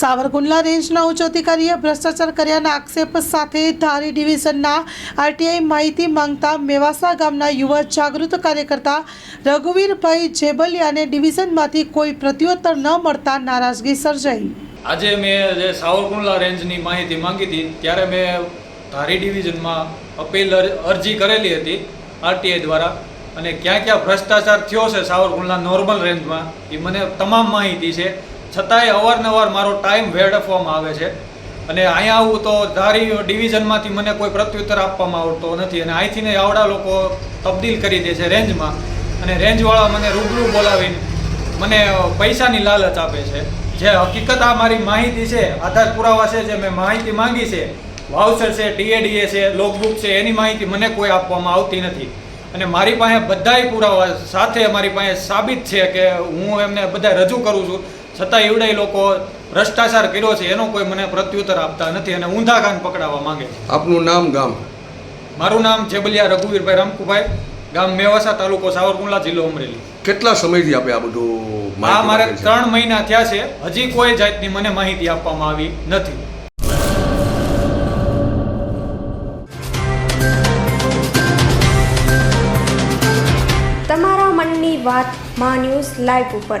સાવરકુંડલા રેન્જના ઉચ્ચ અધિકારીએ ભ્રષ્ટાચાર કર્યાના આક્ષેપ સાથે ધારી ડિવિઝનના આરટીઆઈ માહિતી માંગતા મેવાસા ગામના યુવા જાગૃત કાર્યકર્તા રઘુવીરભાઈ જેબલિયાને ડિવિઝનમાંથી કોઈ પ્રત્યુત્તર ન મળતા નારાજગી સર્જાઈ. આજે મેં જે સાવરકુંડલા રેન્જની માહિતી માંગી હતી, ત્યારે મેં ધારી ડિવિઝનમાં અપીલ અર- અરજી કરેલી હતી આરટીઆઈ દ્વારા. અને ક્યાં ક્યાં ભ્રષ્ટાચાર થયો છે સાવરકુંડલા નોર્મલ રેન્જમાં, એ મને તમામ માહિતી છે. છતાંય અવારનવાર મારો ટાઈમ વેડફવામાં આવે છે. અને અહીંયા આવું તો ધારી ડિવિઝનમાંથી મને કોઈ પ્રત્યુત્તર આપવામાં આવતો નથી. અને અહીંથી ને આવડા લોકો તબદીલ કરી દે છે રેન્જમાં. અને રેન્જવાળા મને રૂબરૂ બોલાવીને મને પૈસાની લાલચ આપે છે. જે હકીકત આ મારી માહિતી છે, આધાર પુરાવા છે, જે મેં માહિતી માંગી છે, વાઉચર છે, ડીએડીએ છે લોકબુક છે, એની માહિતી મને કોઈ આપવામાં આવતી નથી. અને મારી પાસે બધાય પુરાવા સાથે મારી પાસે સાબિત છે કે હું એમને બધા રજૂ કરું છું. છતાં એવડે લોકો ભ્રષ્ટાચાર કર્યો છે એનો કોઈ મને પ્રત્યુત્તર આપતા નથી અને ઊંધા કાન પકડાવવા માંગે છે. આપનું નામ ગામ? મારું નામ જેબલિયા રઘુવીરભાઈ રામકુભાઈ ગામ મેવાસા તાલુકો સાવરકુંડલા જિલ્લો અમરેલી. કેટલા સમયથી આપે આ બધું આ મારે ત્રણ મહિના થયા છે હજી કોઈ જાતની મને માહિતી આપવામાં આવી નથી. તમારા મનની વાત મા ન્યૂઝ લાઈવ ઉપર.